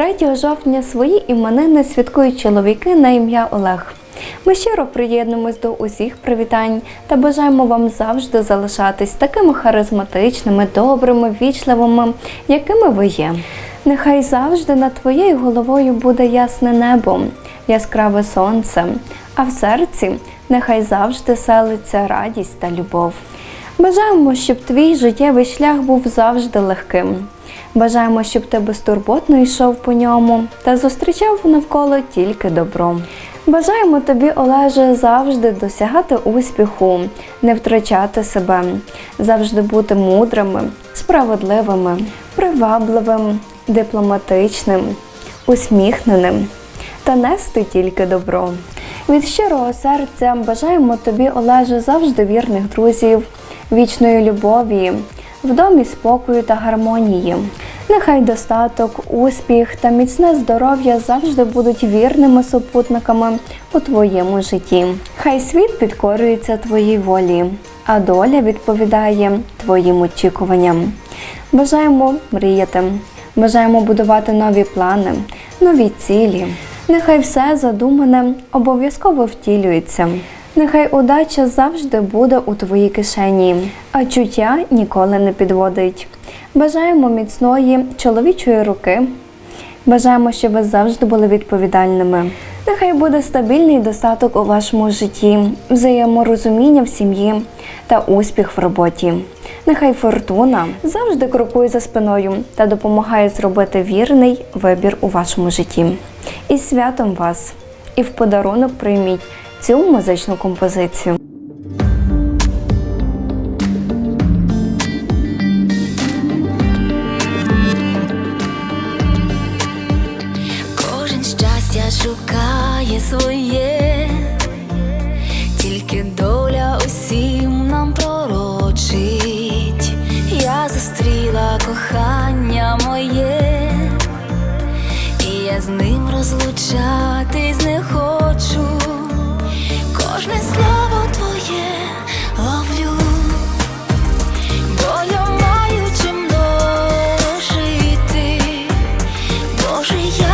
3 жовтня свої іменини святкують чоловіки на ім'я Олег. Ми щиро приєднуємось до усіх привітань та бажаємо вам завжди залишатись такими харизматичними, добрими, вічливими, якими ви є. Нехай завжди над твоєю головою буде ясне небо, яскраве сонце, а в серці нехай завжди селиться радість та любов. Бажаємо, щоб твій життєвий шлях був завжди легким. Бажаємо, щоб ти безтурботно йшов по ньому та зустрічав навколо тільки добро. Бажаємо тобі, Олеже, завжди досягати успіху, не втрачати себе, завжди бути мудрими, справедливими, привабливим, дипломатичним, усміхненим та нести тільки добро. Від щирого серця бажаємо тобі, Олеже, завжди вірних друзів, вічної любові, в домі спокою та гармонії. Нехай достаток, успіх та міцне здоров'я завжди будуть вірними супутниками у твоєму житті. Хай світ підкорюється твоїй волі, а доля відповідає твоїм очікуванням. Бажаємо мріяти, бажаємо будувати нові плани, нові цілі. Нехай все задумане обов'язково втілюється. Нехай удача завжди буде у твоїй кишені, а чуття ніколи не підводить. Бажаємо міцної чоловічої руки. Бажаємо, щоб ви завжди були відповідальними. Нехай буде стабільний достаток у вашому житті, взаєморозуміння в сім'ї та успіх в роботі. Нехай фортуна завжди крокує за спиною та допомагає зробити вірний вибір у вашому житті. І святом вас! І в подарунок прийміть цю музичну композицію. Кожен щастя шукає своє, тільки доля усім нам пророчить. Я зустріла кохання моє, і я з ним розлучатись 我是有。